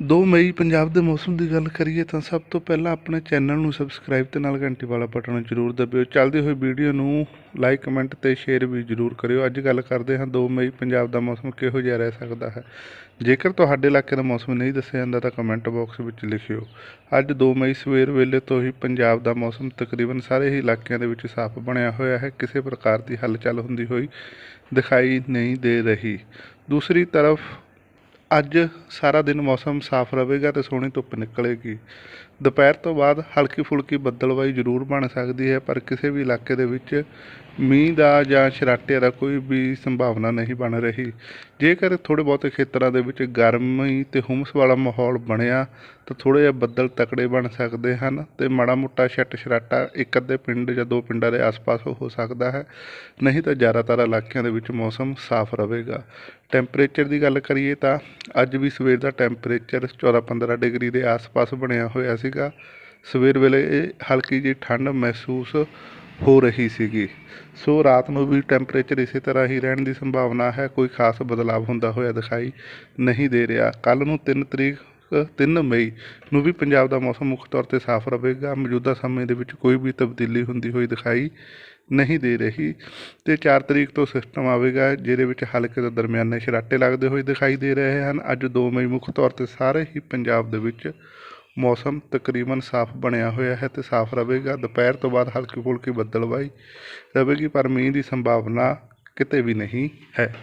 ਦੋ ਮਈ ਪੰਜਾਬ ਦੇ ਮੌਸਮ ਦੀ ਗੱਲ ਕਰੀਏ ਤਾਂ ਸਭ ਤੋਂ ਪਹਿਲਾਂ ਆਪਣੇ ਚੈਨਲ ਨੂੰ ਸਬਸਕ੍ਰਾਈਬ ਤੇ ਨਾਲ ਘੰਟੀ ਵਾਲਾ ਬਟਨ ਜ਼ਰੂਰ ਦਬਿਓ। ਚੱਲਦੀ ਹੋਈ ਵੀਡੀਓ ਨੂੰ ਲਾਈਕ, ਕਮੈਂਟ ਤੇ ਸ਼ੇਅਰ ਵੀ ਜ਼ਰੂਰ ਕਰਿਓ। ਅੱਜ ਗੱਲ ਕਰਦੇ ਹਾਂ 2 ਮਈ ਪੰਜਾਬ ਦਾ ਮੌਸਮ ਕਿਹੋ ਜਿਹਾ ਰਹਿ ਸਕਦਾ ਹੈ। ਜੇਕਰ ਤੁਹਾਡੇ ਇਲਾਕੇ ਦਾ ਮੌਸਮ ਨਹੀਂ ਦੱਸਿਆ ਜਾਂਦਾ ਤਾਂ ਕਮੈਂਟ ਬਾਕਸ ਵਿੱਚ ਲਿਖਿਓ। ਅੱਜ 2 ਮਈ ਸਵੇਰ ਵੇਲੇ ਤੋਂ ਹੀ ਪੰਜਾਬ ਦਾ ਮੌਸਮ ਤਕਰੀਬਨ ਸਾਰੇ ਹੀ ਇਲਾਕਿਆਂ ਦੇ ਵਿੱਚ ਸਾਫ਼ ਬਣਿਆ ਹੋਇਆ ਹੈ। ਕਿਸੇ ਪ੍ਰਕਾਰ ਦੀ ਹਲਚਲ ਹੁੰਦੀ ਹੋਈ ਦਿਖਾਈ ਨਹੀਂ ਦੇ ਰਹੀ। ਦੂਸਰੀ ਤਰਫ ਅੱਜ ਸਾਰਾ ਦਿਨ ਮੌਸਮ ਸਾਫ਼ ਰਹੇਗਾ ਤੇ ਸੋਹਣੀ ਧੁੱਪ ਨਿਕਲੇਗੀ। ਦੁਪਹਿਰ ਤੋਂ ਬਾਅਦ ਹਲਕੀ ਫੁਲਕੀ ਬੱਦਲਵਾਈ ਜ਼ਰੂਰ ਬਣ ਸਕਦੀ ਹੈ, ਪਰ ਕਿਸੇ ਵੀ ਇਲਾਕੇ ਦੇ ਵਿੱਚ ਮੀਂਹ ਦਾ ਜਾਂ ਛਰਾਟੇ ਦਾ ਕੋਈ ਵੀ ਸੰਭਾਵਨਾ ਨਹੀਂ ਬਣ ਰਹੀ। ਜੇਕਰ ਥੋੜ੍ਹੇ ਬਹੁਤੇ ਖੇਤਰਾਂ ਦੇ ਵਿੱਚ ਗਰਮੀ ਤੇ ਹੁਮਸ ਵਾਲਾ ਮਾਹੌਲ ਬਣਿਆ ਤਾਂ ਥੋੜ੍ਹੇ ਜਿਹਾ ਬੱਦਲ ਤਕੜੇ ਬਣ ਸਕਦੇ ਹਨ ਅਤੇ ਮਾੜਾ ਮੋਟਾ ਛੱਟ ਛਰਾਟਾ ਇੱਕ ਅੱਧੇ ਪਿੰਡ ਜਾਂ ਦੋ ਪਿੰਡਾਂ ਦੇ ਆਸ-ਪਾਸ ਹੋ ਸਕਦਾ ਹੈ। ਨਹੀਂ ਤਾਂ ਜ਼ਿਆਦਾਤਰ ਇਲਾਕਿਆਂ ਦੇ ਵਿੱਚ ਮੌਸਮ ਸਾਫ਼ ਰਹੇਗਾ। ਟੈਂਪਰੇਚਰ ਦੀ ਗੱਲ ਕਰੀਏ ਤਾਂ ਅੱਜ ਵੀ ਸਵੇਰ ਦਾ ਟੈਂਪਰੇਚਰ 14-15 ਡਿਗਰੀ ਦੇ ਆਸ-ਪਾਸ ਬਣਿਆ ਹੋਇਆ ਸੀਗਾ। ਸਵੇਰ ਵੇਲੇ ਇਹ ਹਲਕੀ ਜਿਹੀ ਠੰਡ ਮਹਿਸੂਸ ਹੋ ਰਹੀ ਸੀਗੀ। ਸੋ ਰਾਤ ਨੂੰ ਵੀ ਟੈਂਪਰੇਚਰ ਇਸੇ ਤਰ੍ਹਾਂ ਹੀ ਰਹਿਣ ਦੀ ਸੰਭਾਵਨਾ ਹੈ। ਕੋਈ ਖਾਸ ਬਦਲਾਅ ਹੁੰਦਾ ਹੋਇਆ ਦਿਖਾਈ ਨਹੀਂ ਦੇ ਰਿਹਾ। ਕੱਲ ਨੂੰ 3 ਤਰੀਕ 3 ਮਈ ਨੂੰ ਵੀ ਪੰਜਾਬ ਦਾ ਮੌਸਮ ਮੁੱਖ ਤੌਰ ਤੇ ਸਾਫ਼ ਰਹੇਗਾ। ਮੌਜੂਦਾ ਸਮੇਂ ਦੇ ਵਿੱਚ ਕੋਈ ਵੀ ਤਬਦੀਲੀ ਹੁੰਦੀ ਹੋਈ ਦਿਖਾਈ ਨਹੀਂ ਦੇ ਰਹੀ ਤੇ 4 ਤਰੀਕ ਤੋਂ ਸਿਸਟਮ ਆਵੇਗਾ, ਜਿਹਦੇ ਵਿੱਚ ਹਲਕੇ ਤੋਂ ਦਰਮਿਆਨੇ ਛਰਾਟੇ ਲੱਗਦੇ ਹੋਏ ਦਿਖਾਈ ਦੇ ਰਹੇ ਹਨ। ਅੱਜ 2 ਮਈ ਮੁੱਖ ਤੌਰ ਤੇ ਸਾਰੇ ਹੀ ਪੰਜਾਬ ਦੇ ਵਿੱਚ ਮੌਸਮ ਤਕਰੀਬਨ ਸਾਫ਼ ਬਣਿਆ ਹੋਇਆ ਹੈ ਤੇ ਸਾਫ਼ ਰਹੇਗਾ। ਦੁਪਹਿਰ ਤੋਂ ਬਾਅਦ ਹਲਕੀ ਫੁਲਕੀ ਬੱਦਲਵਾਈ ਰਹੇਗੀ, ਪਰ ਮੀਂਹ ਦੀ ਸੰਭਾਵਨਾ ਕਿਤੇ ਵੀ ਨਹੀਂ ਹੈ।